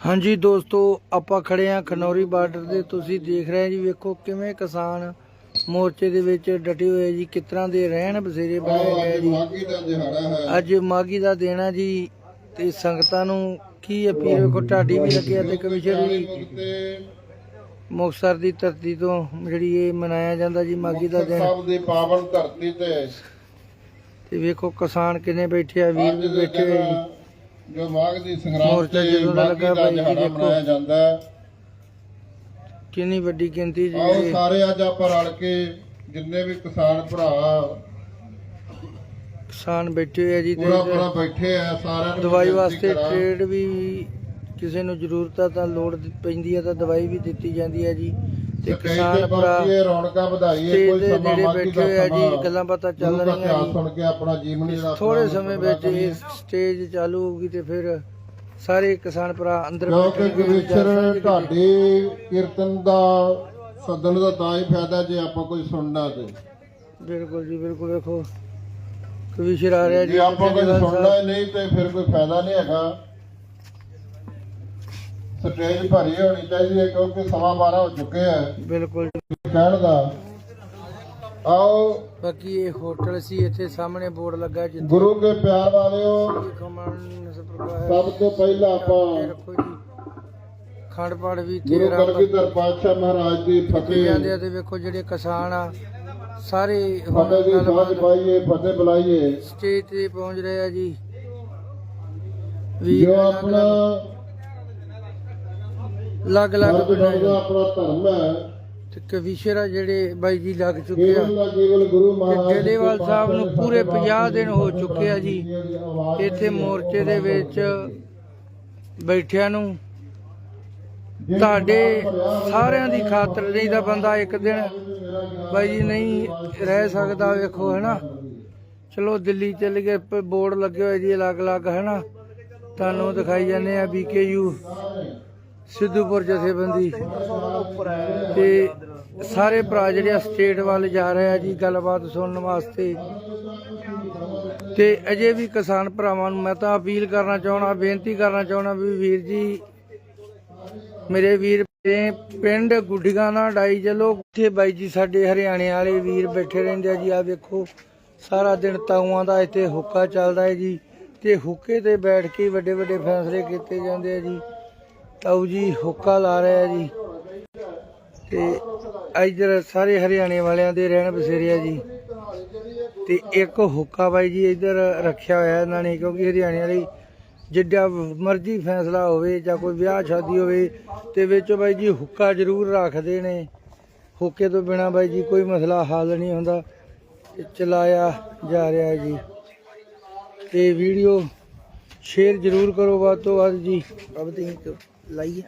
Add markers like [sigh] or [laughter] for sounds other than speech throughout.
ਹਾਂਜੀ ਦੋਸਤੋ ਆਪਾਂ ਖੜੇ ਆ ਖਨੌਰੀ ਬਾਰਡਰ ਦੇ ਤੁਸੀਂ ਦੇਖ ਰਹੇ ਜੀ ਵੇਖੋ ਕਿਵੇਂ ਕਿਸਾਨ ਮੋਰਚੇ ਦੇ ਵਿੱਚ ਡਟੇ ਹੋਏ ਜੀ। ਕਿਸ ਤਰ੍ਹਾਂ ਦੇ ਰਹਿਣ ਬਸੇਰੇ ਬਣਾਏ ਗਏ ਜੀ। ਅੱਜ ਮਾਗੀ ਦਾ ਦੇਣਾ ਜੀ ਤੇ ਸੰਗਤਾਂ ਨੂੰ ਕੀ ਅਪੀਲ ਵੇਖੋ ਢਾਡੀ ਵੀ ਲੱਗੇ ਤੇ ਕਮਿਸ਼ਨ ਵੀ। ਤੇ ਮੁਕਤਸਰ ਦੀ ਧਰਤੀ ਤੋਂ ਜਿਹੜੀ ਇਹ ਮਨਾਇਆ ਜਾਂਦਾ ਜੀ ਮਾਗੀ ਦਾ ਦਿਨ। ਸਭ ਦੀ ਪਾਵਨ ਧਰਤੀ ਤੇ। ਤੇ ਵੇਖੋ ਕਿਸਾਨ ਕਿੰਨੇ ਬੈਠੇ ਆ ਵੀਰ ਵੀ ਬੈਠੇ ਦਿਨ ਜੀ। ਜੋ ਮਾਘ ਦੀ ਸੰਗਰਾਂਦ ਮੋਰਚਾ ਤੇ ਜਦੋਂ ਮਾਘੀ ਲੱਗਾ ਦਾ ਜੀ ਦਿਹਾੜਾ ਦੇਖੋ। ਮਨਾਇਆ ਜਾਂਦਾ ਹੈ ਕਿੰਨੀ ਵੱਡੀ ਗਿਣਤੀ ਜੀ ਆਓ ਇਹ ਸਾਰੇ ਅੱਜ ਆਪਾਂ ਰਲ ਕੇ ਜਿੰਨੇ ਵੀ ਕਿਸਾਨ ਭਰਾ ਕਿਸਾਨ ਬੈਠੇ ਹੋਏ ਆ ਜੀ ਪੂਰਾ ਤੇ ਪੂਰਾ ਬੈਠੇ ਆ ਸਾਰਿਆਂ ਨੂੰ ਦਵਾਈ ਬੇਨਤੀ ਵਾਸਤੇ ਕਰਾਂ। ਟ੍ਰੇਡ ਵੀ ਕਿਸੇ ਨੂੰ ਜ਼ਰੂਰਤ ਆ ਤਾਂ ਲੋੜ ਦਿ- ਪੈਂਦੀ ਹੈ ਤਾਂ ਦਵਾਈ ਵੀ ਦਿੱਤੀ ਜਾਂਦੀ ਹੈ ਜੀ ਤੇ ਕਿਸਾਨ ਭਰਾ ਰੌਣਕਾਂ ਵਧਾਈਏ ਕੋਈ ਸਮਾਂ ਮਾਘੀ ਬੈਠੇ ਆ ਜੀ ਗੱਲਾਂ ਬਾਤਾਂ ਚੱਲ ਰਹੀਆਂ ਸੁਣ ਕੇ ਆਪਣਾ ਜੀਵਨ ਜਿਹੜਾ ਥੋੜੇ ਸਮੇਂ ਵਿੱਚ। ਇਹ ਸਟੇਜ ਚਾਲੂ ਹੋਊਗੀ ਤੇ ਫਿਰ ਸਾਰੇ ਕਿਸਾਨ ਭਰਾ ਅੰਦਰ ਕਿਉਂਕਿ ਦਰਸ਼ਨ ਜੀ। ਢਾਡੀ ਕੀਰਤਨ ਦਾ ਸੱਦਣ ਦਾ ਤਾਂ ਹੀ ਫਾਇਦਾ ਜੇ ਆਪਾਂ ਕੁਝ ਸੁਣਨਾ ਤੇ ਬਿਲਕੁਲ ਜੀ ਬਿਲਕੁਲ ਵੇਖੋ ਕਵੀਸ਼ਰ ਆ ਰਿਹਾ ਜੀ ਜੇ ਆਪਾਂ ਜਥੇਦਾਰ ਸੁਣਨਾ ਨਹੀਂ ਤੇ ਫਿਰ ਕੋਈ ਫਾਇਦਾ ਨਹੀਂ ਹੈਗਾ ਸਟੇਜ ਭਰੀ ਹੋਣੀ ਚਾਹੀਦੀ ਹੈ ਕਿਉਂਕਿ ਸਵਾ 12 ਹੋ ਚੁੱਕੇ ਆ। ਬਿਲਕੁਲ। ਕਹਿਣ ਦਾ ਆਓ ਬਾਕੀ ਇਹ ਹੋਟਲ ਸੀ ਇੱਥੇ ਸਾਹਮਣੇ ਬੋਰਡ ਲੱਗਾ ਜਿੱਥੇ ਗੁਰੂ ਕੇ ਪਿਆਰ ਵਾਲਿਓ ਸਭ ਤੋਂ ਪਹਿਲਾਂ ਆਪਾਂ ਖੰਡ ਵੀ ਗੁਰੂ ਤੇਰਾ ਕਲਗੀਧਰ ਪਾਤਸ਼ਾਹ ਮਹਾਰਾਜ ਦੀ ਫਤਿਹ। ਜਾਂਦੇ ਆ ਤੇ ਵੇਖੋ ਜਿਹੜੇ ਕਿਸਾਨ ਆ ਸਾਰੇ ਫਤਿਹ ਦੀ ਸਾਂਝ ਪਾਈਏ ਫਤਿਹ ਬੁਲਾਈਏ। ਸਟੇਜ ਤੇ ਪਹੁੰਚ ਰਹੇ ਆ ਜੀ। ਵੀ ਜੋ ਆਪਣਾ ਲੱਗ ਲੱਗ ਫਰਜ਼ ਬਣਦਾ ਆਪਣਾ ਧਰਮ ਹੈ। ਤੇ ਕਵੀਸ਼ਰ ਆ ਜਿਹੜੇ ਬਾਈ ਜੀ ਲੱਗ ਚੁੱਕੇ ਆ। ਕੇਵਲ ਦਾ ਕੇਵਲ ਗੁਰੂ ਮਹਾਰਾਜ ਜੀ ਡੇਲੇਵਾਲ ਦੇ ਸਾਹਿਬ ਨੂੰ ਪੂਰੇ ਦੇ 50 ਦਿਨ ਹੋ ਚੁੱਕੇ ਆ ਜੀ। ਇੱਥੇ ਮੋਰਚੇ ਦੇ ਵਿੱਚ ਬੈਠਿਆਂ ਨੂੰ ਤੁਹਾਡੇ ਸਾਰਿਆਂ ਦੀ ਖਾਤਰ ਨਹੀਂ ਤਾਂ ਬੰਦਾ ਇੱਕ ਦਿਨ ਬਾਈ ਜੀ ਨਹੀਂ ਰਹਿ ਸਕਦਾ ਵੇਖੋ ਹੈਨਾ ਚਲੋ ਦਿੱਲੀ ਚੱਲ ਗਏ ਪ- ਬੋਰਡ ਲੱਗੇ ਹੋਏ ਜੀ ਅਲੱਗ-ਅਲੱਗ ਹੈਨਾ ਤੁਹਾਨੂੰ ਦਿਖਾਈ ਜਾਂਦੇ ਆ ਬੀਕੇਯੂ ਸਿੱਧੂਪੁਰ ਜਥੇਬੰਦੀ। ਤੇ ਸਾਰੇ ਭਰਾ ਜਿਹੜੇ ਆ ਸਟੇਟ ਵੱਲ ਜਾ ਰਹੇ ਆ ਜੀ, ਗੱਲਬਾਤ ਸੁਣਨ ਵਾਸਤੇ। ਤੇ ਅਜੇ ਵੀ ਕਿਸਾਨ ਭਰਾਵਾਂ ਨੂੰ ਮੈਂ ਤਾਂ ਅਪੀਲ ਕਰਨਾ ਚਾਹਣਾ ਬੇਨਤੀ ਕਰਨਾ ਚਾਹਣਾ ਵੀ ਵੀਰ ਜੀ, ਮੇਰੇ ਵੀਰ ਪਿੰਡ ਗੁੱਡੀਆਂ ਨਾਲ ਡਾਈ ਚਲੋ ਇੱਥੇ ਬਾਈ ਜੀ ਸਾਡੇ ਹਰਿਆਣੇ ਵਾਲੇ ਵੀਰ ਬੈਠੇ ਰਹਿੰਦੇ ਆ ਜੀ ਆ ਵੇਖੋ, ਸਾਰਾ ਦਿਨ ਤਾਊਆਂ ਦਾ ਇੱਥੇ ਹੁੱਕਾ ਚੱਲਦਾ ਹੈ ਜੀ, ਤੇ ਹੁੱਕੇ ਤੇ ਬੈਠ ਕੇ ਵੱਡੇ ਵੱਡੇ ਫੈਸਲੇ ਕੀਤੇ ਜਾਂਦੇ ਆ ਜੀ। ਤਾਊ ਜੀ, ਹੁੱਕਾ ਲਾ ਰਿਹਾ ਜੀ। ਤੇ ਇੱਧਰ ਸਾਰੇ ਹਰਿਆਣੇ ਵਾਲਿਆਂ ਦੇ ਰਹਿਣ ਬਸੇਰੇ ਆ ਜੀ। ਤੇ ਇੱਕ ਹੁੱਕਾ ਬਾਈ ਜੀ ਇੱਧਰ ਰੱਖਿਆ ਹੋਇਆ ਇਹਨਾਂ ਨੇ, ਕਿਉਂਕਿ ਹਰਿਆਣੇ ਵਾਲੇ ਜਿੱਡਾ ਮਰਜ਼ੀ ਫੈਸਲਾ ਹੋਵੇ ਜਾਂ ਕੋਈ ਵਿਆਹ ਸ਼ਾਦੀ ਹੋਵੇ, ਤੇ ਵਿੱਚ ਬਾਈ ਜੀ ਹੁੱਕਾ ਜ਼ਰੂਰ ਰੱਖਦੇ ਨੇ। ਹੁੱਕੇ ਤੋਂ ਬਿਨਾ ਬਾਈ ਜੀ ਕੋਈ ਮਸਲਾ ਹੱਲ ਨਹੀਂ ਹੁੰਦਾ। ਤੇ ਚਲਾਇਆ ਜਾ ਰਿਹਾ ਜੀ। ਤੇ ਵੀਡੀਓ ਸ਼ੇਅਰ ਜ਼ਰੂਰ ਕਰੋ ਵੱਧ ਤੋਂ ਵੱਧ ਜੀ। ਅਬ ਤੇ ਲਾਈਏ।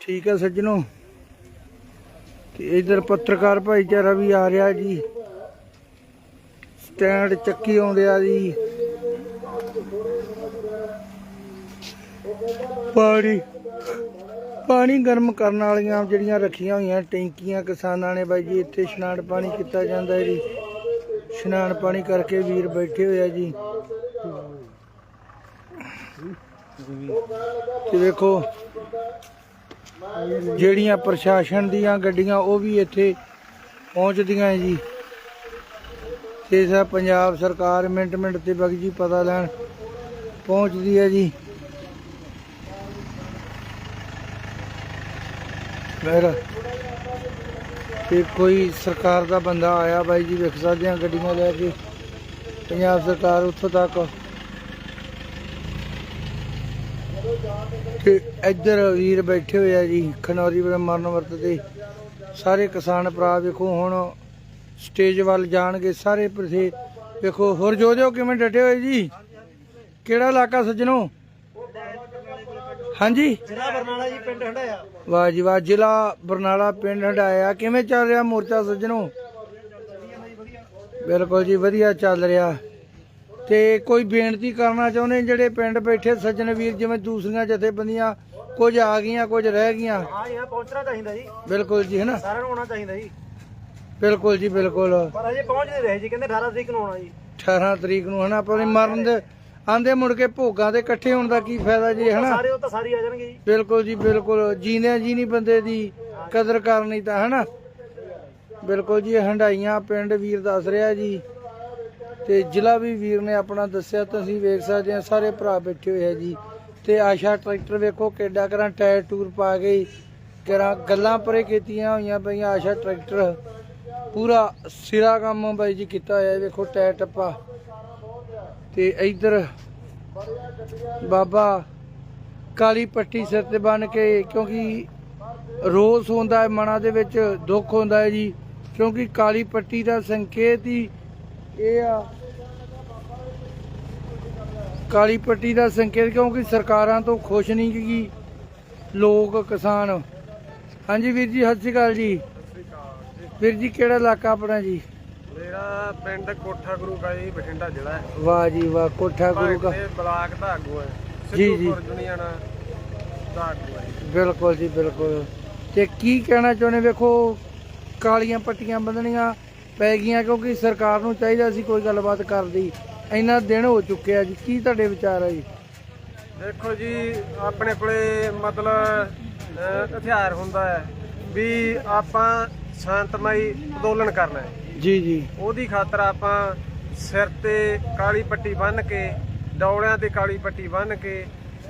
ਠੀਕ ਹੈ ਸੱਜਣੋ। ਤੇ ਇਧਰ ਪੱਤਰਕਾਰ ਭਾਈਚਾਰਾ ਵੀ ਆ ਰਿਹਾ ਜੀ। ਸਟੈਂਡ ਚੱਕੀ ਆਉਂਦੇ ਆ ਜੀ। ਪਾਣੀ ਪਾਣੀ ਗਰਮ ਕਰਨ ਵਾਲੀਆਂ ਜਿਹੜੀਆਂ ਰੱਖੀਆਂ ਹੋਈਆਂ ਟੈਂਕੀਆਂ ਕਿਸਾਨਾਂ ਨੇ ਬਾਈ ਜੀ, ਇੱਥੇ ਇਸ਼ਨਾਨ ਪਾਣੀ ਕੀਤਾ ਜਾਂਦਾ ਹੈ ਜੀ। ਇਸ਼ਨਾਨ ਪਾਣੀ ਕਰਕੇ ਵੀਰ ਬੈਠੇ ਹੋਏ ਆ ਜੀ। ਤੇ ਵੇਖੋ, ਜਿਹੜੀਆਂ ਪ੍ਰਸ਼ਾਸਨ ਦੀਆਂ ਗੱਡੀਆਂ ਉਹ ਵੀ ਇੱਥੇ ਪਹੁੰਚਦੀਆਂ ਹੈ ਜੀ। ਤੇ ਸਾ ਪੰਜਾਬ ਸਰਕਾਰ ਮਿੰਟ ਮਿੰਟ ਤੇ ਬਗ ਜੀ ਪਤਾ ਲੈਣ ਪਹੁੰਚਦੀ ਹੈ ਜੀ। ਫਿਰ ਤੇ ਕੋਈ ਸਰਕਾਰ ਦਾ ਬੰਦਾ ਆਇਆ ਬਾਈ ਜੀ, ਵੇਖ ਸਕਦੇ ਆ ਗੱਡੀਆਂ ਲੈ ਕੇ। ਪੰਜਾਬ ਸਰਕਾਰ ਉੱਥੋਂ ਤੱਕ। ਤੇ ਇੱਧਰ ਵੀਰ ਬੈਠੇ ਹੋਏ ਆ ਜੀ, ਖਨੌਰੀ ਵਾਲੇ ਮਰਨ ਵਰਤ ਦੇ ਸਾਰੇ ਕਿਸਾਨ ਭਰਾ ਵੇਖੋ, ਹੁਣ ਸਟੇਜ ਵੱਲ ਜਾਣਗੇ ਸਾਰੇ ਪ੍ਰਸੇ ਵੇਖੋ, ਹੋਰ ਜੋ ਜੋ ਕਿਵੇਂ ਡਟੇ ਹੋਏ ਜੀ? ਕਿਹੜਾ ਇਲਾਕਾ ਸੱਜਣੋ? ਹਾਂਜੀ। ਜ਼ਿਲ੍ਹਾ ਬਰਨਾਲਾ ਜੀ ਪਿੰਡ ਹੰਡਾਇਆ। ਵਾਹ ਜੀ ਵਾਹ ਜ਼ਿਲ੍ਹਾ ਬਰਨਾਲਾ ਪਿੰਡ ਹੰਡਾਇਆ। ਕਿਵੇਂ ਚੱਲ ਰਿਹਾ ਮੋਰਚਾ ਸੱਜਣੋ? ਬਿਲਕੁਲ ਜੀ ਵਧੀਆ ਚੱਲ ਰਿਹਾ। ਤੇ ਕੋਈ ਬੇਨਤੀ ਕਰਨਾ ਚਾਹੁੰਦੇ ਜਿਹੜੇ ਪਿੰਡ ਬੈਠੇ ਸੱਜਣ ਵੀਰ ਜਿਵੇਂ ਦੂਸਰੀਆਂ ਜਥੇਬੰਦੀਆਂ ਕੁਝ ਆ ਗਈਆਂ ਕੁਝ ਰਹਿ ਗਈਆਂ? ਹਾਂ ਯਾਰ ਪਹੁੰਚਣਾ ਚਾਹੀਦਾ ਜੀ। ਬਿਲਕੁਲ ਜੀ ਹਨਾ? ਸਾਰਿਆਂ ਨੂੰ ਆਉਣਾ ਚਾਹੀਦਾ ਜੀ। ਬਿਲਕੁਲ ਜੀ ਬਿਲਕੁਲ। ਪਰ ਅਜੇ ਪਹੁੰਚ ਨਹੀਂ ਰਹੇ ਜੀ ਕਹਿੰਦੇ 18 ਤਰੀਕ ਨੂੰ ਆਉਣਾ ਜੀ। 18 ਤਰੀਕ ਨੂੰ ਹਨਾ? ਆਪਣੀ ਮਰਨ ਦੇ ਆਂਦੇ ਮੁੜ ਕੇ ਭੋਗਾਂ ਦੇ ਇਕੱਠੇ ਹੋਣ ਦਾ ਕੀ ਫਾਇਦਾ ਜੀ ਹਨਾ? ਸਾਰੇ ਉਹ ਤਾਂ ਸਾਰੇ ਆ ਜਾਣਗੇ ਜੀ। ਬਿਲਕੁਲ ਜੀ ਬਿਲਕੁਲ। ਜੀਂਦਿਆਂ ਜੀ ਨਹੀਂ ਬੰਦੇ ਦੀ ਕਦਰ ਕਰਨੀ ਤਾਂ ਹਨਾ? ਬਿਲਕੁਲ ਜੀ ਹੰਡਾਈਆਂ ਪਿੰਡ ਵੀਰ ਦੱਸ ਰਿਹਾ ਜੀ। ਤੇ ਜ਼ਿਲ੍ਹਾ ਵੀ ਵੀਰ ਨੇ ਆਪਣਾ ਦੱਸਿਆ ਤੁਸੀਂ ਵੇਖ ਸਕਦੇ ਆ ਸਾਰੇ ਭਰਾ ਬੈਠੇ ਹੋਏ ਆ ਜੀ। ਤੇ ਆਸ਼ਾ ਟਰੈਕਟਰ ਵੇਖੋ ਕਿੱਡਾ ਕਰਾਂ ਟਾਇਰ ਟੂਰ ਪਾ ਕੇ ਕਰਾਂ ਗੱਲਾਂ ਪਰੇ ਕੀਤੀਆਂ ਹੋਈਆਂ ਪਈਆਂ ਆਸ਼ਾ ਟਰੈਕਟਰ। ਪੂਰਾ ਸਿਰਾ ਕੰਮ ਬਾਈ ਜੀ ਕੀਤਾ ਹੋਇਆ ਵੇਖੋ ਟਾਇਰ ਟੱਪਾ। ਤੇ ਇੱਧਰ ਬਾਬਾ ਕਾਲੀ ਪੱਟੀ ਸਿਰ ਤੇ ਬੰਨ ਕੇ, ਕਿਉਂਕਿ ਰੋਸ ਹੁੰਦਾ ਹੈ, ਮਨਾਂ ਦੇ ਵਿੱਚ ਦੁੱਖ ਹੁੰਦਾ ਹੈ ਜੀ, ਕਿਉਂਕਿ ਕਾਲੀ ਪੱਟੀ ਦਾ ਸੰਕੇਤ ਹੀ ਇਹ ਆ। ਕਾਲੀ ਪੱਟੀ ਦਾ ਸੰਕੇਤ, ਕਿਉਂਕਿ ਸਰਕਾਰਾਂ ਤੋਂ ਖੁਸ਼ ਨਹੀਂ ਕਿ ਲੋਕ, ਕਿਸਾਨ। ਹਾਂਜੀ ਵੀਰ ਜੀ, ਸਤਿ ਸ਼੍ਰੀ ਅਕਾਲ ਜੀ। ਵੀਰ ਜੀ, ਕਿਹੜਾ ਇਲਾਕਾ ਆਪਣਾ ਜੀ? ਮੇਰਾ ਪਿੰਡ ਕੋਠਾ ਗੁਰੂ ਕਾ ਜੀ ਬਠਿੰਡਾ ਜ਼ਿਲ੍ਹਾ ਹੈ। ਵਾਹ ਜੀ ਵਾਹ ਕੋਠਾ ਗੁਰੂ ਕਾ ਦੇ ਬਲਾਕ ਦਾ ਆਗੂ ਹੈ। ਜੀ, ਜੀ। ਦੁਨੀਆਣਾ ਦਾ ਆਗੂ ਹੈ। ਬਿਲਕੁਲ ਜੀ ਬਿਲਕੁਲ। ਤੇ ਕੀ ਕਹਿਣਾ ਚਾਹੁੰਦੇ ਵੇਖੋ ਕਾਲੀਆਂ ਪੱਟੀਆਂ ਬੰਨਣੀਆਂ ਪੈ ਗਈਆਂ ਕਿਉਂਕਿ ਸਰਕਾਰ ਨੂੰ ਚਾਹੀਦਾ ਸੀ ਕੋਈ ਗੱਲਬਾਤ ਕਰਦੀ ਇੰਨਾ ਦਿਨ ਹੋ ਚੁੱਕੇ ਆ ਜੀ। ਕੀ ਤੁਹਾਡੇ ਵਿਚਾਰ ਆ ਜੀ? ਦੇਖੋ ਜੀ ਆਪਣੇ ਕੋਲੇ ਮਤਲਬ ਹਥਿਆਰ ਹੁੰਦਾ ਹੈ ਵੀ ਆਪਾਂ ਸ਼ਾਂਤਮਈ ਅੰਦੋਲਨ ਕਰਨਾ ਹੈ। ਜੀ ਜੀ। ਉਹਦੀ ਖਾਤਰ ਆਪਾਂ ਸਿਰ ਤੇ ਕਾਲੀ ਪੱਟੀ ਬੰਨ੍ਹ ਕੇ ਡੌਲਿਆਂ ਤੇ ਕਾਲੀ ਪੱਟੀ ਬੰਨ੍ਹ ਕੇ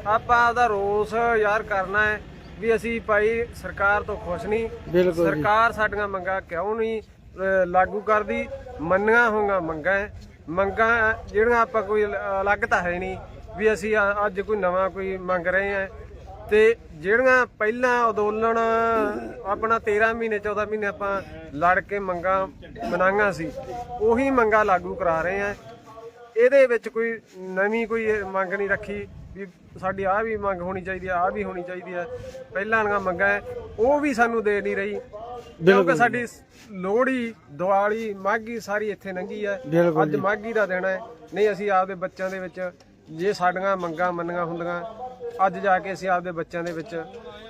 ਆਪਾਂ ਉਹਦਾ ਰੋਸ ਯਾਰ ਕਰਨਾ ਹੈ ਵੀ ਅਸੀਂ ਭਾਈ ਸਰਕਾਰ ਤੋਂ ਖੁਸ਼ ਨਹੀਂ। ਸਰਕਾਰ ਸਾਡੀਆਂ ਮੰਗਾਂ ਕਿਉਂ ਨਹੀਂ ਲਾਗੂ ਕਰਦੀ? ਮੰਨੀਆਂ ਹੋਈਆਂ ਮੰਗਾਂ। ਮੰਗਾਂ ਜਿਹੜੀਆਂ ਆਪਾਂ ਕੋਈ ਅਲ- ਅਲੱਗ ਤਾਂ ਹੈ ਨਹੀਂ ਵੀ ਅਸੀਂ ਅੱਜ ਕੋਈ ਨਵਾਂ ਕੋਈ ਮੰਗ ਰਹੇ ਹਾਂ। ਤੇ ਜਿਹੜੀਆਂ ਪਹਿਲਾਂ ਅੰਦੋਲਨ ਆਪਣਾ 13 ਮਹੀਨੇ 14 ਮਹੀਨੇ ਆਪਾਂ ਲੜ ਕੇ ਮੰਗਾਂ ਮਨਾਈਆਂ ਸੀ ਉਹੀ ਮੰਗਾਂ ਲਾਗੂ ਕਰਾ ਰਹੇ ਹਾਂ ਇਹਦੇ ਵਿੱਚ ਕੋਈ ਨਵੀਂ ਕੋਈ ਮੰਗ ਨਹੀਂ ਰੱਖੀ ਵੀ ਸਾਡੀ ਆਹ ਵੀ ਮੰਗ ਹੋਣੀ ਚਾਹੀਦੀ ਆ ਆਹ ਵੀ ਹੋਣੀ ਚਾਹੀਦੀ ਆ। ਪਹਿਲਾਂ ਵਾਲੀਆਂ ਮੰਗਾਂ ਉਹ ਵੀ ਸਾਨੂੰ ਦੇ ਨਹੀਂ ਰਹੀ। ਕਿਉਂਕਿ ਸਾਡੀ ਲੋਹੜੀ ਦੀਵਾਲੀ ਮਾਘੀ ਸਾਰੀ ਇੱਥੇ ਹੈ ਬਿਲਕੁਲ ਅੱਜ ਮਾਘੀ ਦਾ ਦਿਨ ਹੈ ਨਹੀਂ ਅਸੀਂ ਆਪਦੇ ਬੱਚਿਆਂ ਦੇ ਵਿੱਚ ਜੇ ਸਾਡੀਆਂ ਮੰਗਾਂ ਮੰਨੀਆਂ ਹੁੰਦੀਆਂ ਅੱਜ ਜਾ ਕੇ ਅਸੀਂ ਆਪਦੇ ਬੱਚਿਆਂ ਦੇ ਵਿੱਚ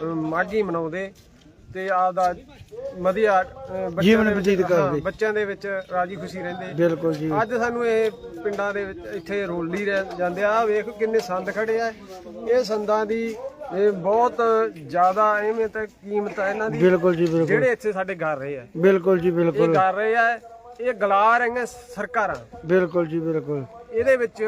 ਮਾਘੀ ਮਨਾਉਂਦੇ ਤੇ ਆਪਦਾ ਵਧੀਆ ਜੀਵਨ ਬਤੀਤ ਕਰਦੇ। ਬੱਚਿਆਂ ਦੇ ਵਿੱਚ ਰਾਜੀ ਖੁਸ਼ੀ ਰਹਿੰਦੇ। ਬਿਲਕੁਲ ਜੀ। ਅੱਜ ਸਾਨੂੰ ਇਹ ਪਿੰਡਾਂ ਦੇ ਵਿੱਚ ਇੱਥੇ ਰੋਲੀ ਰਹਿ ਜਾਂਦੇ ਆ। ਵੇਖ ਕਿੰਨੇ ਸੰਦ ਖੜੇ ਆ। ਇਹ ਸੰਦਾਂ ਦੀ ਇਹ ਬਹੁਤ ਜ਼ਿਆਦਾ ਅਹਿਮੀਅਤ ਹੈ ਕੀਮਤ ਹੈ ਇਹਨਾਂ ਦੀ ਬਿਲਕੁਲ ਜੀ ਬਿਲਕੁਲ। ਜਿਹੜੇ ਇੱਥੇ ਸਾਡੇ ਘਰ ਰਹੇ ਆ। ਬਿਲਕੁਲ ਜੀ ਇਹ ਬਿਲਕੁਲ ਕਰ ਰਹੇ ਆ ਇਹ ਗਲਾ ਰਹੀਆਂ ਸਰਕਾਰਾਂ। ਬਿਲਕੁਲ ਜੀ ਬਿਲਕੁਲ। ਇਹਦੇ ਵਿੱਚ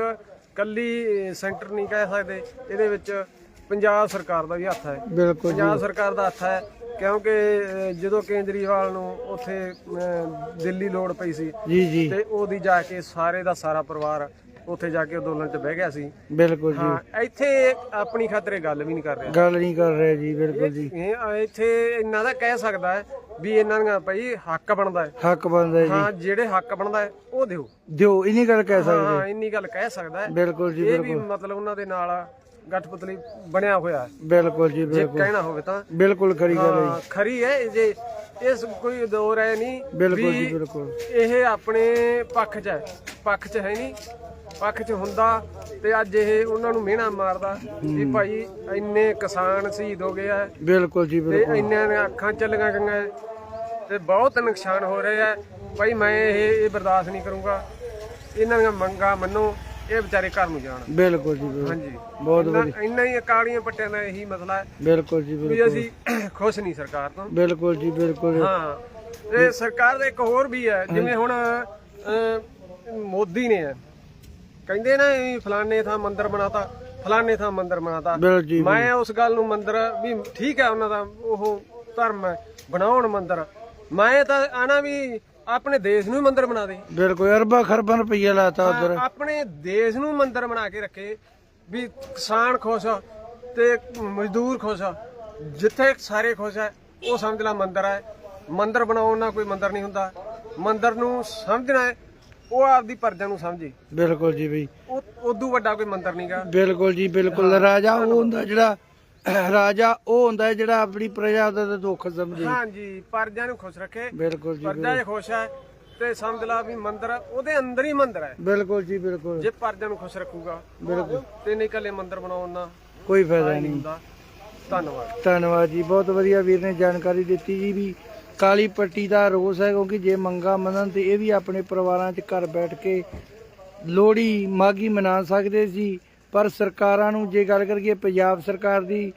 ਕੱਲੀ ਸੈਂਟਰ ਨਹੀਂ ਕਹਿ ਸਕਦੇ। ਇਹਦੇ ਵਿੱਚ ਪੰਜਾਬ ਸਰਕਾਰ ਦਾ ਵੀ ਹੱਥ ਹੈ। ਬਿਲਕੁਲ ਪੰਜਾਬ ਸਰਕਾਰ ਦਾ ਹੱਥ ਹੈ ਕਿਉਂਕਿ ਜਦੋਂ ਕੇਂਜਰੀਵਾਲ ਨੂੰ ਉੱਥੇ ਦਿੱਲੀ ਲੋੜ ਪਈ ਸੀ ਜੀ ਜੀ। ਤੇ ਉਹਦੀ ਜਾ ਕੇ ਸਾਰੇ ਦਾ ਸਾਰਾ ਪਰਿਵਾਰ ਉੱਥੇ ਜਾ ਕੇ ਅੰਦੋਲਨ 'ਚ ਬਹਿ ਗਿਆ ਸੀ। ਬਿਲਕੁਲ ਜੀ। ਹਾਂ ਇੱਥੇ ਆਪਣੀ ਖਾਤਰੇ ਗੱਲ ਵੀ ਨਹੀਂ ਕਰ ਰਿਹਾ। ਗੱਲ ਨਹੀਂ ਕਰ ਰਹੇ ਜੀ ਬਿਲਕੁਲ ਜੀ। ਇੱਥੇ ਇੰਨਾ ਦਾ ਕਹਿ ਸਕਦਾ ਹੈ ਵੀ ਇਹਨਾਂ ਦਾ ਭਾਈ ਹੱਕ ਬਣਦਾ ਹੈ। ਹੱਕ ਬਣਦਾ ਹੈ ਜੀ। ਹਾਂ ਜਿਹੜੇ ਹੱਕ ਬਣਦਾ ਹੈ ਉਹ ਦਿਓ। ਦਿਓ ਇਨੀ ਗੱਲ ਕਹਿ ਸਕਦੇ ਹਾਂ। ਇੰਨੀ ਗੱਲ ਕਹਿ ਸਕਦਾ ਹੈ। ਬਿਲਕੁਲ ਜੀ ਇਹ ਵੀ ਬਿਲਕੁਲ। ਮਤਲਬ ਉਹਨਾਂ ਦੇ ਨਾਲ ਗੱਠਪਤਲੀ ਬਣਿਆ ਹੋਇਆ ਹੈ। ਬਿਲਕੁਲ ਜੀ ਜੇ ਬਿਲਕੁਲ। ਕਹਿਣਾ ਹੋਵੇ ਤਾਂ। ਬਿਲਕੁਲ ਖਰੀ ਗੱਲ ਹੈ ਹਾਂ, ਖਰੀ ਹੈ ਜੇ ਇਸ ਕੋਈ ਦੋ ਰਾਏ ਨਹੀਂ ਬਿਲਕੁਲ ਜੀ ਵੀ ਬਿਲਕੁਲ। ਇਹ ਆਪਣੇ ਪੱਖ 'ਚ ਹੈ। ਪੱਖ 'ਚ ਹੈ ਨਹੀਂ। ਪੱਖ 'ਚ ਹੁੰਦਾ ਤੇ ਅੱਜ ਇਹ ਉਹਨਾਂ ਨੂੰ ਮਿਹਣਾ ਮਾਰਦਾ ਵੀ ਭਾਈ ਇੰਨੇ ਕਿਸਾਨ ਸ਼ਹੀਦ ਹੋ ਗਏ ਆ। ਬਿਲਕੁਲ ਜੀ ਤੇ ਬਿਲਕੁਲ। ਇੰਨਿਆਂ ਦੀਆਂ ਅੱਖਾਂ ਚੱਲੀਆਂ ਗਈਆਂ। ਤੇ ਬਹੁਤ ਨੁਕਸਾਨ ਹੋ ਰਿਹਾ ਹੈ ਭਾਈ ਮੈਂ ਇਹ ਇਹ ਬਰਦਾਸ਼ਤ ਨਹੀਂ ਕਰੂੰਗਾ। ਇਹਨਾਂ ਦੀਆਂ ਮੰਗਾਂ ਮੰਨੋ ਇਹ ਵਿਚਾਰੇ ਘਰ ਨੂੰ ਜਾਣ। ਬਿਲਕੁਲ ਜੀ ਬਿਲਕੁਲ। ਹਾਂਜੀ। ਬਹੁਤ ਵਧੀਆ। ਇੰਨਾ ਹੀ ਅਕਾਲੀਆਂ ਪੱਟਿਆਂ ਦਾ ਇਹੀ ਮਸਲਾ ਹੈ ਬਿਲਕੁਲ ਜੀ ਵੀ ਬਿਲਕੁਲ। ਅਸੀਂ [coughs] ਖੁਸ਼ ਨਹੀਂ ਸਰਕਾਰ ਤੋਂ। ਬਿਲਕੁਲ ਜੀ ਬਿਲਕੁਲ। ਹਾਂ। ਤੇ ਸਰਕਾਰ ਦਾ ਇੱਕ ਹੋਰ ਵੀ ਹੈ ਜਿਵੇਂ ਹੁਣ ਅਹ, ਮੋਦੀ ਨੇ ਹੈ। ਕਹਿੰਦੇ ਨਾ ਵੀ ਫਲਾਣੇ ਥਾਂ ਮੰਦਿਰ ਬਣਾਤਾ ਫਲਾਣੇ ਥਾਂ ਮੰਦਿਰ ਬਣਾਤਾ। ਬਿਲਕੁਲ ਜੀ ਮੈਂ ਉਸ ਗੱਲ ਨੂੰ ਮੰਦਿਰ ਵੀ ਠੀਕ ਹੈ ਉਹਨਾਂ ਦਾ ਉਹ ਧਰਮ ਹੈ ਬਣਾਉਣ ਮੰਦਿਰ। ਮੈਂ ਤਾਂ ਆਣਾ ਵੀ ਆਪਣੇ ਦੇਸ਼ ਨੂੰ ਹੀ ਮੰਦਿਰ ਬਣਾ ਦੇ। ਬਿਲਕੁਲ ਅਰਬਾਂ ਖਰਬਾਂ ਰੁਪਈਆ ਲਾਤਾ ਉਧਰ। ਆਪਣੇ ਦੇਸ਼ ਨੂੰ ਮੰਦਿਰ ਬਣਾ ਕੇ ਰੱਖੇ ਵੀ ਕਿਸਾਨ ਖੁਸ਼ ਆ ਤੇ ਮਜ਼ਦੂਰ ਖੁਸ਼ ਆ। ਜਿੱਥੇ ਸਾਰੇ ਖੁਸ਼ ਆ ਉਹ ਸਮਝ ਲਾ ਮੰਦਿਰ ਹੈ ਮੰਦਿਰ ਬਣਾਉਣ ਨਾਲ ਕੋਈ ਮੰਦਿਰ ਨਹੀਂ ਹੁੰਦਾ। ਮੰਦਿਰ ਨੂੰ ਸਮਝਣਾ ਹੈ ਉਹ ਆਪਦੀ ਪਰਜਾ ਨੂੰ ਸਮਝੇ। ਬਿਲਕੁਲ ਜੀ ਬਈ। ਉਹ ਉਦੋਂ ਵੱਡਾ ਕੋਈ ਮੰਦਿਰ ਨਹੀਂਗਾ ਬਿਲਕੁਲ ਜੀ ਬਿਲਕੁਲ। ਰਾਜਾ ਉਹ ਹੁੰਦਾ ਜਿਹੜਾ ਰਾਜਾ ਉਹ ਹੁੰਦਾ ਹੈ ਜਿਹੜਾ ਆਪਣੀ ਪ੍ਰਜਾ ਦਾ ਦੁੱਖ ਸਮਝੇ। ਹਾਂਜੀ ਪਰਜਾ ਨੂੰ ਖੁਸ਼ ਰੱਖੇ। ਬਿਲਕੁਲ ਜੀ ਪਰਜਾ ਜੇ ਖੁਸ਼ ਹੈ ਤੇ ਸਮਝ ਲਾ ਵੀ ਮੰਦਿਰ ਉਹਦੇ ਅੰਦਰ ਹੀ ਮੰਦਿਰ ਹੈ। ਬਿਲਕੁਲ ਜੀ ਬਿਲਕੁਲ। ਜੇ ਪਰਜਨ ਨੂੰ ਖੁਸ਼ ਰੱਖੂਗਾ ਬਿਲਕੁਲ। ਤੇ ਨਹੀਂ ਇਕੱਲੇ ਮੰਦਿਰ ਬਣਾਉਣ ਨਾਲ ਕੋਈ ਫਾਇਦਾ ਨਹੀਂ ਨਹੀਂ। ਹੁੰਦਾ। ਧੰਨਵਾਦ। ਧੰਨਵਾਦ ਜੀ ਬਹੁਤ ਵਧੀਆ ਵੀਰ ਨੇ ਜਾਣਕਾਰੀ ਦਿੱਤੀ ਜੀ ਵੀ ਕਾਲੀ ਪੱਟੀ ਦਾ ਰੋਸ ਹੈ ਕਿਉਂਕਿ ਜੇ ਮੰਗਾ ਮੰਨਣ ਤੇ ਇਹ ਵੀ ਆਪਣੇ ਪਰਿਵਾਰਾਂ 'ਚ ਘਰ ਬੈਠ ਕੇ ਲੋਹੜੀ ਮਾਗੀ ਮਨਾ ਸਕਦੇ ਸੀ। ਪਰ ਸਰਕਾਰਾਂ ਨੂੰ ਜੇ ਗੱਲ ਕਰੀਏ ਪੰਜਾਬ ਸਰਕਾਰ ਦੀ,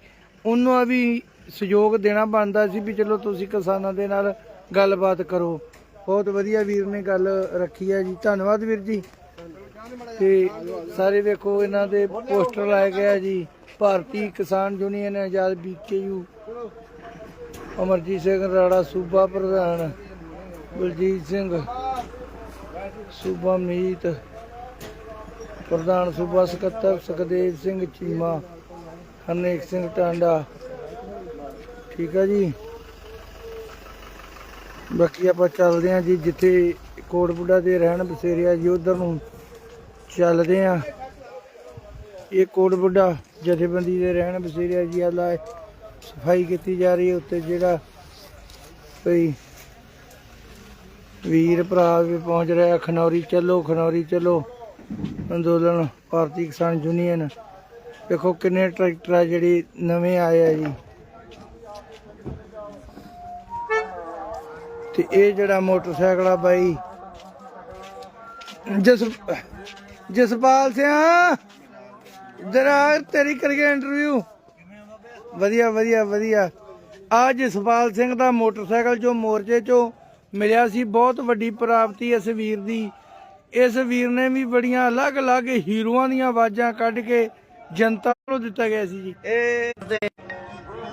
ਉਹਨਾਂ ਵੀ ਸਹਿਯੋਗ ਦੇਣਾ ਬਣਦਾ ਸੀ ਵੀ ਚਲੋ ਤੁਸੀਂ ਕਿਸਾਨਾਂ ਦੇ ਨਾਲ ਗੱਲਬਾਤ ਕਰੋ। ਬਹੁਤ ਵਧੀਆ ਵੀਰ ਨੇ ਗੱਲ ਰੱਖੀ ਹੈ ਜੀ। ਧੰਨਵਾਦ ਵੀਰ ਜੀ। ਤੇ ਸਾਰੇ ਵੇਖੋ ਇਹਨਾਂ ਦੇ ਪੋਸਟਰ ਲਾਏ ਗਏ ਜੀ। Bharti Kisan Union Azad BKU. Amarjit Singh Rara, ਸੂਬਾ ਪ੍ਰਧਾਨ। ਬਲਜੀਤ ਸਿੰਘ, ਸੂਬਾ ਮੀਤ। ਪ੍ਰਧਾਨ ਸੂਬਾ ਸਕੱਤਰ ਸੁਖਦੇਵ ਸਿੰਘ ਚੀਮਾ, ਹਰਨੇਕ ਸਿੰਘ ਟਾਂਡਾ। ਠੀਕ ਆ ਜੀ? ਬਾਕੀ ਆਪਾਂ ਚੱਲਦੇ ਆ ਜੀ, ਜਿੱਥੇ ਕੋਟਬੁੱਡਾ ਦੇ ਰਹਿਣ ਬਸੇਰਿਆ ਜੀ, ਉਧਰ ਨੂੰ ਚੱਲਦੇ ਆ। ਇਹ ਕੋਟਬੁੱਡਾ ਜਥੇਬੰਦੀ ਦੇ ਰਹਿਣ ਬਸੇਰਿਆ ਜੀ ਆਲਾ ਸਫ਼ਾਈ ਕੀਤੀ ਜਾ ਰਹੀ ਹੈ ਉੱਤੇ, ਜਿਹੜਾ ਕੋਈ ਵੀਰ ਭਰਾ ਵੀ ਪਹੁੰਚ ਰਿਹਾ, ਖਨੌਰੀ ਚੱਲੋ ਖਨੌਰੀ ਚੱਲੋ। ਅੰਦੋਲਨ, ਭਾਰਤੀ ਕਿਸਾਨ ਯੂਨੀਅਨ। ਦੇਖੋ ਕਿੰਨੇ ਟਰੈਕਟਰ ਆ ਜਿਹੜੇ ਨਵੇਂ ਆਏ ਆ ਜੀ। ਤੇ ਇਹ ਜਿਹੜਾ ਮੋਟਰਸਾਈਕਲ ਆ ਬਾਈ, ਜਸ, ਜਸਪਾਲ ਸਿੰਘ ਇਧਰ ਤੇਰੀ ਕਰੀਏ ਇੰਟਰਵਿਊ ਵਧੀਆ ਵਧੀਆ ਵਧੀਆ। ਆ ਜਸਪਾਲ ਸਿੰਘ ਦਾ ਮੋਟਰਸਾਈਕਲ ਜੋ ਮੋਰਚੇ ਚੋਂ ਮਿਲਿਆ ਸੀ, ਬਹੁਤ ਵੱਡੀ ਪ੍ਰਾਪਤੀ ਇਸ ਵੀਰ ਦੀ। ਇਸ ਵੀਰ ਨੇ ਵੀ ਬੜੀਆਂ ਅਲੱਗ-ਅਲੱਗ ਹੀਰੋਆਂ ਦੀਆਂ ਆਵਾਜ਼ਾਂ ਕੱਢ ਕੇ ਜਨਤਾ ਨੂੰ ਦਿੱਤਾ ਗਿਆ ਸੀ ਜੀ। ਇਹ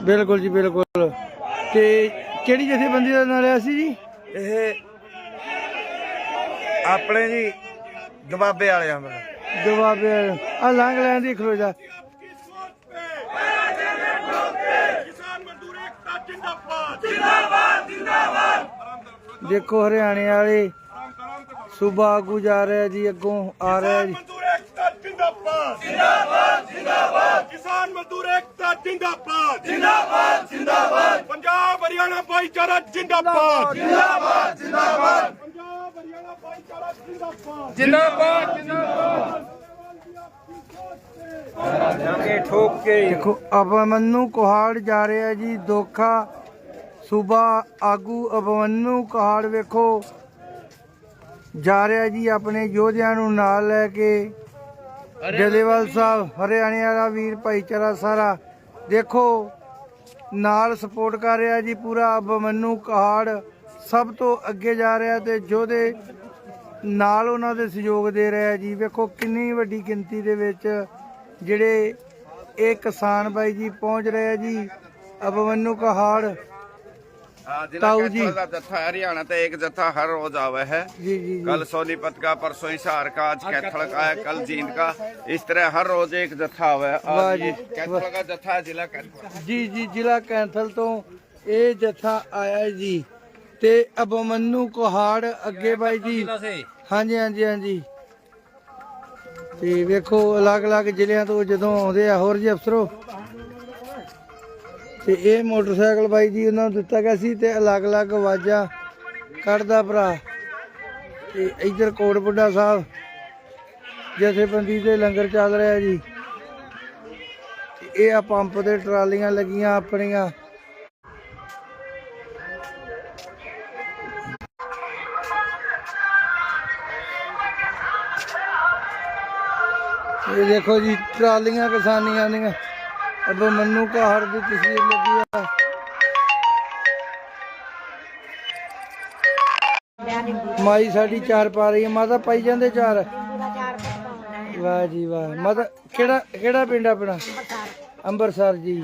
ਬਿਲਕੁਲ ਜੀ ਬਿਲਕੁਲ। ਤੇ ਕਿਹੜੀ ਜਥੇਬੰਦੀ ਦਾ ਨਾਂ ਲਿਆ ਸੀ ਜੀ? ਇਹ ਆਪਣੇ ਜੀ ਦਬਾਬੇ ਵਾਲਿਆਂ ਦਾ ਜਵਾਬ ਆ ਲੰਘ ਲੈਣ ਦੀ ਖਲੋ ਜਾ। ਦੇਖੋ ਹਰਿਆਣੇ ਵਾਲੇ ਸੂਬਾ ਆਗੂ ਜਾ ਰਿਹਾ ਜੀ ਅੱਗੋਂ ਆ ਰਿਹਾ ਜੀ। ਮਜ਼ਦੂਰ ਏਕਤਾ ਜਿੰਦਾਬਾਦ। ਜਿੰਦਾਬਾਦ ਜਿੰਦਾਬਾਦ। ਕਿਸਾਨ ਮਜ਼ਦੂਰ ਏਕਤਾ ਜਿੰਦਾਬਾਦ। ਜਿੰਦਾਬਾਦ ਜਿੰਦਾਬਾਦ। ਪੰਜਾਬ ਹਰਿਆਣਾ ਭਾਈਚਾਰਾ ਜਿੰਦਾਬਾਦ। ਜਿੰਦਾਬਾਦ ਜਿੰਦਾਬਾਦ। ਪੰਜਾਬ ਹਰਿਆਣਾ ਭਾਈਚਾਰਾ ਜਿੰਦਾਬਾਦ। ਦੇਖੋ ਅਬਮਨੂ ਕੋਹਾੜ ਜਾ ਰਿਹਾ ਜੀ ਦੋਖਾ। ਸੂਬਾ ਆਗੂ ਅਬਮਨੂ ਕੋਹਾੜ ਵੇਖੋ। ਜਾ ਰਿਹਾ ਜੀ ਆਪਣੇ ਯੋਧਿਆਂ ਨੂੰ ਨਾਲ ਲੈ ਕੇ। ਜਲੇਵਾਲ ਸਾਹਿਬ ਹਰਿਆਣੇ ਵਾਲਾ ਵੀਰ ਭਾਈਚਾਰਾ ਸਾਰਾ। ਦੇਖੋ ਨਾਲ ਸਪੋਰਟ ਕਰ ਰਿਹਾ ਜੀ ਪੂਰਾ ਅਬਮਨੂ ਕੋਹਾੜ। ਸਭ ਤੋਂ ਅੱਗੇ ਜਾ ਰਿਹਾ ਤੇ ਯੋਧੇ ਨਾਲ ਉਹਨਾਂ ਦੇ ਸਹਿਯੋਗ ਦੇ ਰਿਹਾ ਜੀ। ਵੇਖੋ ਕਿੰਨੀ ਵੱਡੀ ਗਿਣਤੀ ਦੇ ਵਿੱਚ ਜਿਹੜੇ ਇਹ ਕਿਸਾਨ ਬਾਈ ਜੀ ਪਹੁੰਚ ਰਹੇ ਆ ਜੀ। ਅਬਵੰਨੂ ਕਹਾੜ ਜ਼ਿਲ੍ਹਾ ਤਾਊ ਜੀ। कैथल का जत्था हरियाणा तो एक जत्था हर रोज आवे है ਜੀ ਜੀ ਜੀ कल सोनीपत का परसों हिसार का आज कैथल का है कल जींद का इस तरह हर रोज एक जत्था आवे है वाह आज जी, ये कैथल का जत्था है जिला कैथल ਜੀ ਜੀ ਜ਼ਿਲ੍ਹਾ ਕੈਂਥਲ ਤੋਂ ਇਹ ਜਥਾ ਆਇਆ ਹੈ ਜੀ ਤੇ ਅਬਮੰਨੂ ਕੋਹਾੜ ਅੱਗੇ ਬਾਈ ਜੀ ਹਾਂਜੀ ਹਾਂਜੀ ਹਾਂਜੀ ਤੇ ਵੇਖੋ ਅਲੱਗ-ਅਲੱਗ ਜ਼ਿਲ੍ਹਿਆਂ ਤੋਂ ਜਦੋਂ ਆਉਂਦੇ ਆ ਹੋਰ ਜੀ ਅਫਸਰੋ ਤੇ ਇਹ ਮੋਟਰਸਾਈਕਲ ਬਾਈ ਜੀ ਉਹਨਾਂ ਨੂੰ ਦਿੱਤਾ ਗਿਆ ਸੀ ਤੇ ਅਲੱਗ-ਅਲੱਗ ਆਵਾਜ਼ਾਂ ਕੱਢਦਾ ਭਰਾ। ਤੇ ਇੱਧਰ ਕੋਟ ਬੁੱਢਾ ਸਾਹਿਬ, ਜਥੇਬੰਦੀ ਦੇ ਲੰਗਰ ਚੱਲ ਰਿਹਾ ਜੀ। ਇਹ ਆ ਪੰਪ ਦੇ ਟਰਾਲੀਆਂ ਲੱਗੀਆਂ ਆਪਣੀਆਂ। ਇਹ ਦੇਖੋ ਜੀ, ਟਰਾਲੀਆਂ ਕਿਸਾਨੀਆਂ ਦੀਆਂ। ਅਬ ਮੰਨੂ ਘਾੜ ਦੀ ਤਸਵੀਰ ਲੱਗੀ ਆ। ਮਾਈ ਸਾਡੀ ਚਾਰ ਪਾ ਰਹੀ ਹੈ ਮਾਤਾ ਪਾਈ ਜਾਂਦੇ ਚਾਰ? ਵਾਹ ਜੀ ਵਾਹ। ਮਾਤਾ ਕਿਹੜਾ ਕਿਹੜਾ ਪਿੰਡ ਆਪਣਾ? ਅੰਮ੍ਰਿਤਸਰ ਜੀ।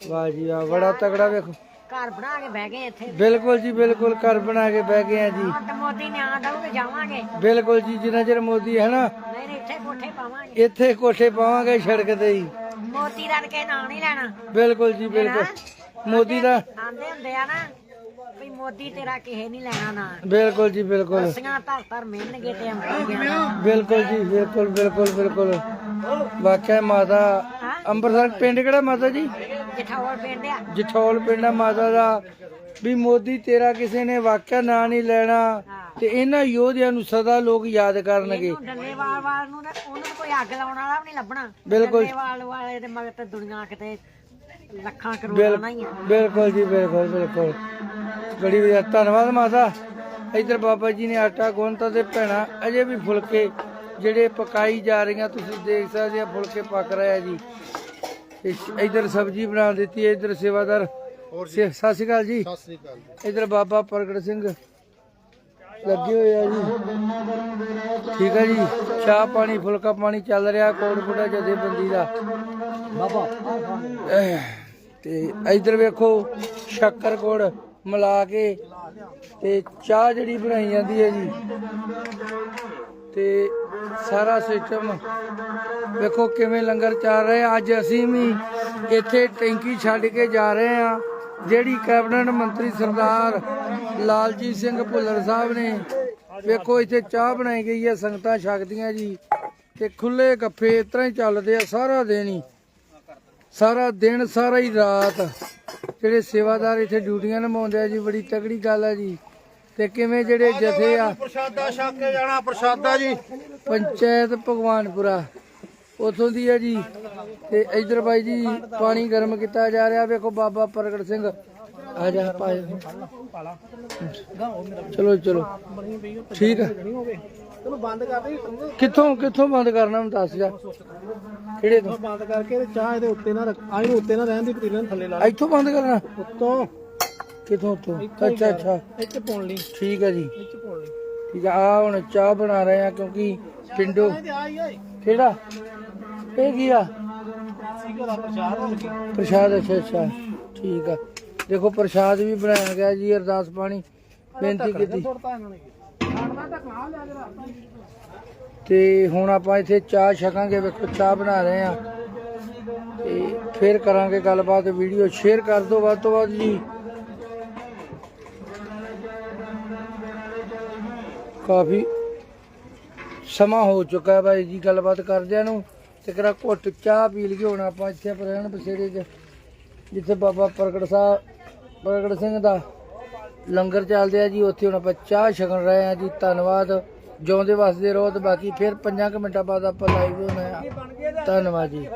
ਵਾਹ ਜੀ ਵਾਹ। ਬੜਾ ਤਗੜਾ ਵੇਖੋ। ਘਰ ਬਣਾ ਕੇ ਬਹਿ ਗਏ ਇੱਥੇ। ਬਿਲਕੁਲ ਜੀ ਬਿਲਕੁਲ। ਘਰ ਬਣਾ ਕੇ ਬਹਿ ਗਏ ਆ ਜੀ। ਤਾਂ ਮੋਦੀ ਨੇ ਆ ਦਊ ਤੇ ਜਾਵਾਂਗੇ। ਬਿਲਕੁਲ ਜੀ ਜਿੰਨਾ ਚਿਰ ਮੋਦੀ ਹੈ ਨਾ ਨਹੀਂ ਇੱਥੇ ਕੋਠੇ ਪਾਵਾਂਗੇ। ਇੱਥੇ ਕੋਠੇ ਪਾਵਾਂਗੇ ਸੜਕ ਤੇ ਹੀ। ਮੋਦੀ ਦਾ ਤਾਂ ਕਿਸੇ ਨਾਂ ਨਹੀਂ ਲੈਣਾ। ਬਿਲਕੁਲ ਜੀ ਬਿਲਕੁਲ। ਮੋਦੀ ਦਾ ਆਂਦੇ ਹੁੰਦੇ ਆ ਨਾ ਵੀ ਮੋਦੀ ਤੇਰਾ ਕਿਸੇ ਨਹੀਂ ਲੈਣਾ ਨਾ। ਬਿਲਕੁਲ ਜੀ ਬਿਲਕੁਲ। ਅਸੀਂ ਧਰ ਧਰ ਮਿਲਣਗੇ ਤੇ ਬਿਲਕੁਲ ਜੀ ਬਿਲਕੁਲ ਬਿਲਕੁਲ ਬਿਲਕੁਲ। ਵਾਕਿਆ ਮਾਤਾ ਅੰਮ੍ਰਿਤਸਰ ਪਿੰਡ ਕਿਹੜਾ ਮਾਤਾ ਜੀ? ਜਠੌਲ ਪਿੰਡ ਆ। ਜਠੌਲ ਪਿੰਡ ਆ ਮਾਤਾ ਦਾ। ਵੀ ਮੋਦੀ ਤੇਰਾ ਕਿਸੇ ਨੇ ਵਾਕਿਆ ਨਾਂ ਨਹੀਂ ਲੈਣਾ। ਤੇ ਇਹਨਾਂ ਯੋਧਿਆਂ ਨੂੰ ਸਦਾ ਲੋਕ ਯਾਦ ਕਰਨਗੇ। ਇਹਨੂੰ ਡੱਲੇਵਾਲ ਵਾਲ ਨੂੰ ਨਾ ਉਹਨੂੰ ਤਾਂ ਕੋਈ ਅੱਗ ਲਾਉਣ ਵਾਲਾ ਵੀ ਨਹੀਂ ਲੱਭਣਾ। ਬਿਲਕੁਲ। ਡੱਲੇਵਾਲ ਵਾਲੇ ਦੇ ਮਗਰ ਤੇ ਦੁਨੀਆ ਕਿਤੇ ਲੱਖਾਂ ਕਰੋੜਾਂ ਨਹੀਂ ਆ ਬਿਲਕੁਲ ਜੀ ਬਿਲਕੁਲ ਬਿਲਕੁਲ। ਬੜੀ ਵਧੀਆ। ਧੰਨਵਾਦ ਮਾਤਾ। ਇਧਰ ਬਾਬਾ ਜੀ ਨੇ ਆਟਾ ਗੁੰਨਤਾ ਤੇ ਭੈਣਾ ਅਜੇ ਵੀ ਫੁਲਕੇ ਜਿਹੜੇ ਪਕਾਈ ਜਾ ਰਹੀਆਂ ਤੁਸੀਂ ਦੇਖ ਸਕਦੇ ਆ ਫੁਲਕੇ ਪੱਕ ਰਹੇ ਆ ਜੀ। ਤੇ ਇਧਰ ਸਬਜ਼ੀ ਬਣਾ ਦਿੱਤੀ ਹੈ ਇਧਰ ਸੇਵਾਦਾਰ। ਸੇ- ਸਤਿ ਸ਼੍ਰੀ ਅਕਾਲ ਜੀ। ਸਤਿ ਸ੍ਰੀ ਅਕਾਲ ਇਧਰ ਬਾਬਾ ਪ੍ਰਗਟ ਸਿੰਘ। ਲੱਗੇ ਹੋਏ ਆ ਜੀ। ਠੀਕ ਹੈ ਜੀ। ਚਾਹ ਪਾਣੀ ਫੁਲਕਾ ਪਾਣੀ ਚੱਲ ਰਿਹਾ ਕੋਟਪੁਰਾ ਜਥੇਬੰਦੀ ਦਾ। ਬਾਬਾ। ਤੇ ਇਧਰ ਵੇਖੋ ਸ਼ੱਕਰ ਗੁੜ ਮਿਲਾ ਕੇ ਤੇ ਚਾਹ ਜਿਹੜੀ ਬਣਾਈ ਜਾਂਦੀ ਹੈ ਜੀ। ਤੇ ਸਾਰਾ ਸਿਸਟਮ ਵੇਖੋ ਕਿਵੇਂ ਲੰਗਰ ਚੱਲ ਰਿਹਾ। ਅੱਜ ਅਸੀਂ ਵੀ ਇੱਥੇ ਟੈਂਕੀ ਛੱਡ ਕੇ ਜਾ ਰਹੇ ਹਾਂ। ਜਿਹੜੀ ਕੈਬਨਿਟ ਮੰਤਰੀ ਸਰਦਾਰ ਲਾਲਜੀਤ ਸਿੰਘ ਭੁੱਲਰ ਸਾਹਿਬ ਨੇ ਵੇਖੋ ਇੱਥੇ ਚਾਹ ਬਣਾਈ ਗਈ ਹੈ ਸੰਗਤਾਂ ਛਕਦੀਆਂ ਜੀ ਤੇ ਖੁੱਲੇ ਗੱਫੇ ਇਸ ਤਰ੍ਹਾਂ ਹੀ ਚੱਲਦੇ ਆ ਸਾਰਾ ਦਿਨ ਹੀ। ਸਾਰਾ ਦਿਨ ਸਾਰਾ ਹੀ ਰਾਤ ਜਿਹੜੇ ਸੇਵਾਦਾਰ ਇੱਥੇ ਡਿਊਟੀਆਂ ਨਿਭਾਉਂਦੇ ਆ ਜੀ ਬੜੀ ਤਗੜੀ ਗੱਲ ਹੈ ਜੀ। ਤੇ ਕਿਵੇਂ ਜਿਹੜੇ ਜਥੇ ਆ? ਪ੍ਰਸ਼ਾਦਾ ਛਕ ਕੇ ਜਾਣਾ ਪ੍ਰਸ਼ਾਦਾ ਜੀ। ਪੰਚਾਇਤ ਭਗਵਾਨਪੁਰਾ। ਉਥੋਂ ਦੀ ਹੈ ਜੀ। ਤੇ ਇਧਰ ਬਾਈ ਜੀ, ਪਾਣੀ ਗਰਮ ਕੀਤਾ ਜਾ ਰਿਹਾ। ਵੇਖੋ ਬਾਬਾ ਪ੍ਰਗਟ ਸਿੰਘ। ਆ ਜਾ ਪਾਏ ਚਲੋ ਚਲੋ। ਠੀਕ ਹੈ ਤੈਨੂੰ ਬੰਦ ਕਰ ਦੇ ਕਿੱਥੋਂ ਕਿੱਥੋਂ ਬੰਦ ਕਰਨਾ ਮੈਨੂੰ ਦੱਸ ਜਾ। ਕਿਹੜੇ ਤੋਂ? ਬੰਦ ਕਰਕੇ ਚਾਹ ਇਹਦੇ ਉੱਤੇ ਨਾ ਰੱਖ ਆਹ ਇਹਨੂੰ ਉੱਤੇ ਨਾ ਰਹਿਣ ਦੀ ਪਤੀਲੇ ਨੂੰ ਥੱਲੇ ਲਾ ਇੱਥੋਂ ਬੰਦ ਕਰਨਾ? ਉੱਤੋਂ ਕਿੱਥੋਂ, ਉੱਥੋਂ? ਅੱਛਾ ਅੱਛਾ। ਇੱਥੇ ਪਾਉਣ ਲਈ ਠੀਕ ਹੈ ਜੀ। ਇੱਥੇ ਪਾਉਣ ਲਈ ਠੀਕ ਆ, ਆਹ ਹੁਣ ਚਾਹ ਬਣਾ ਰਹੇ ਆ, ਕਿਉਂਕਿ ਪਿੰਡੋ। ਤੇ ਕਿਹੜਾ? ਇਹ ਕੀ ਆ? ਪ੍ਰਸ਼ਾਦ ਅੱਛਾ ਅੱਛਾ। ਠੀਕ ਆ। ਦੇਖੋ ਪ੍ਰਸ਼ਾਦ ਵੀ ਬਣਾਇਆ ਗਿਆ ਜੀ ਅਰਦਾਸ ਪਾਣੀ ਬੇਨਤੀ ਕੀਤੀ। ਤਾਂ ਹੁਣ ਆਪਾਂ ਇੱਥੇ ਚਾਹ ਛਕਾਂਗੇ ਵੇਖੋ ਚਾਹ ਬਣਾ ਰਹੇ ਆ ਤੇ ਫਿਰ ਕਰਾਂਗੇ ਗੱਲਬਾਤ ਵੀਡੀਓ ਸ਼ੇਅਰ ਕਰ ਦਿਓ ਵੱਧ ਤੋਂ ਵੱਧ ਜੀ। ਕਾਫੀ ਸਮਾਂ ਹੋ ਚੁੱਕਾ ਹੈ ਬਾਈ ਜੀ ਗੱਲਬਾਤ ਕਰਦਿਆਂ ਨੂੰ ਤੇ ਕਰਾ ਘੁੱਟ ਚਾਹ ਪੀ ਲਈਏ, ਹੁਣ ਆਪਾਂ ਇੱਥੇ ਰਹਿਣ ਬਸੇਰੇ 'ਚ, ਜਿੱਥੇ ਬਾਬਾ ਪ੍ਰਗਟ ਸਾਹਿਬ, ਪ੍ਰਗਟ ਸਿੰਘ ਦਾ ਲੰਗਰ ਚੱਲਦੇ ਆ ਜੀ, ਉੱਥੇ ਹੁਣ ਆਪਾਂ ਚਾਹ ਛਕਣ ਰਹੇ ਆ ਜੀ, ਧੰਨਵਾਦ, ਜਿਉਂਦੇ ਵਸਦੇ ਰਹੋ ਤੇ ਬਾਕੀ ਫਿਰ 5 ਕੁ ਮਿੰਟਾਂ ਬਾਅਦ ਆਪਾਂ ਲਾਈਵ ਹੋਣਾ ਆ। ਧੰਨਵਾਦ ਜੀ।